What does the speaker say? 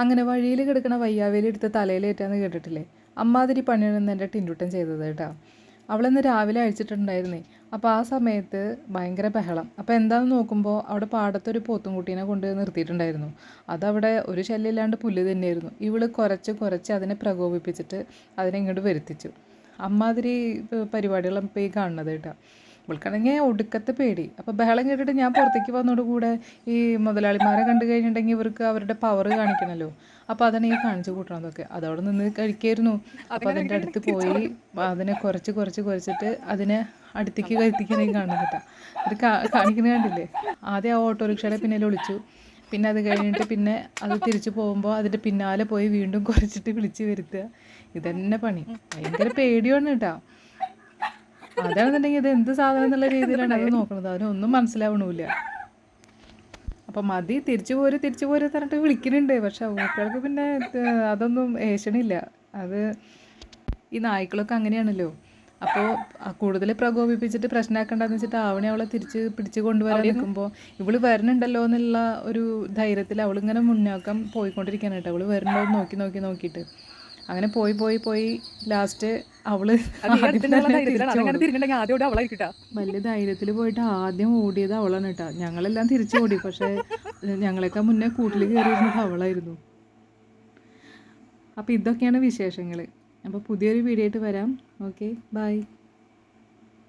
അങ്ങനെ വഴിയിൽ കിടക്കണ വയ്യാവേലി എടുത്ത് തലയിലേറ്റാന്ന് കേട്ടിട്ടില്ലേ? അമ്മാതിരി പണിയാണെന്ന് എന്റെ ടിന്റുട്ടൻ ചെയ്തത് കേട്ടോ. അവളിന്ന് രാവിലെ അഴിച്ചിട്ടുണ്ടായിരുന്നേ. അപ്പോൾ ആ സമയത്ത് ഭയങ്കര ബഹളം. അപ്പോൾ എന്താണെന്ന് നോക്കുമ്പോൾ അവിടെ പാടത്തൊരു പോത്തും കുട്ടീനെ കൊണ്ട് നിർത്തിയിട്ടുണ്ടായിരുന്നു. അതവിടെ ഒരു ശല്യമില്ലാണ്ട് പുല്ല് തന്നെയായിരുന്നു. ഇവൾ കുറച്ച് കുറച്ച് അതിനെ പ്രകോപിപ്പിച്ചിട്ട് അതിനെ ഇങ്ങോട്ട് വരുത്തിച്ചു. അമ്മാതിരി പരിപാടികളും ഇപ്പോൾ ഈ കാണുന്നത് കേട്ടോ. ഇവൾക്കാണെങ്കിൽ ഒടുക്കത്തെ പേടി. അപ്പോൾ ബഹളം കേട്ടിട്ട് ഞാൻ പുറത്തേക്ക് വന്നോട് കൂടെ ഈ മുതലാളിമാരെ കണ്ടു കഴിഞ്ഞിട്ടുണ്ടെങ്കിൽ ഇവർക്ക് അവരുടെ പവർ കാണിക്കണമല്ലോ അപ്പോൾ അതാണ് ഈ കാണിച്ചു കൂട്ടണതൊക്കെ. അതവിടെ നിന്ന് കഴിക്കായിരുന്നു. അപ്പോൾ അതിന്റെ അടുത്ത് പോയി അതിനെ കുറച്ച് കുറച്ച് കുറച്ചിട്ട് അതിനെ അടുത്തേക്ക് കരുത്തിക്കുന്ന കാണാൻ കേട്ടോ. അത് കാണിക്കുന്നത് കണ്ടില്ലേ? ആദ്യം ആ ഓട്ടോറിക്ഷയുടെ പിന്നിൽ വിളിച്ചു പിന്നെ അത് കഴിഞ്ഞിട്ട് പിന്നെ അത് തിരിച്ചു പോകുമ്പോൾ അതിന്റെ പിന്നാലെ പോയി വീണ്ടും കുറച്ചിട്ട് വിളിച്ച് വരുത്തുക. ഇതന്നെ പണി. ഭയങ്കര പേടിയാണ് കേട്ടോ. അതാണെന്നുണ്ടെങ്കിൽ ഇത് എന്ത് സാധനം എന്നുള്ള രീതിയിലാണ് അത് നോക്കുന്നത് അതിനൊന്നും മനസ്സിലാവണില്ല. അപ്പം മതി തിരിച്ചു പോര് തിരിച്ചു പോര് പറഞ്ഞിട്ട് വിളിക്കുന്നുണ്ട് പക്ഷെ ഊക്കൾക്ക് പിന്നെ അതൊന്നും ഏഷണില്ല അത് ഈ നായ്ക്കളൊക്കെ അങ്ങനെയാണല്ലോ. അപ്പോൾ കൂടുതൽ പ്രകോപിപ്പിച്ചിട്ട് പ്രശ്നമാക്കണ്ടെന്ന് വെച്ചിട്ട് അവനെ അവളെ തിരിച്ച് പിടിച്ചു കൊണ്ടുവരാൻ നിൽക്കുമ്പോൾ ഇവൾ വരണുണ്ടല്ലോ എന്നുള്ള ഒരു ധൈര്യത്തിൽ അവളിങ്ങനെ മുന്നോക്കം പോയിക്കൊണ്ടിരിക്കാനായിട്ട് അവൾ വരുന്നുണ്ടോ നോക്കി നോക്കി നോക്കിയിട്ട്. അങ്ങനെ പോയി പോയി പോയി ലാസ്റ്റ് അവൾ വലിയ ധൈര്യത്തിൽ പോയിട്ട് ആദ്യം ഓടിയത് അവളാണ് കേട്ടോ ഞങ്ങളെല്ലാം തിരിച്ചു ഓടി. പക്ഷെ ഞങ്ങളെക്കാൾ മുന്നേ കൂട്ടിൽ കയറിയിരുന്നത് അവളായിരുന്നു. അപ്പോൾ ഇതൊക്കെയാണ് വിശേഷങ്ങൾ അപ്പോൾ പുതിയൊരു വീഡിയോ ആയിട്ട് വരാം. Okay bye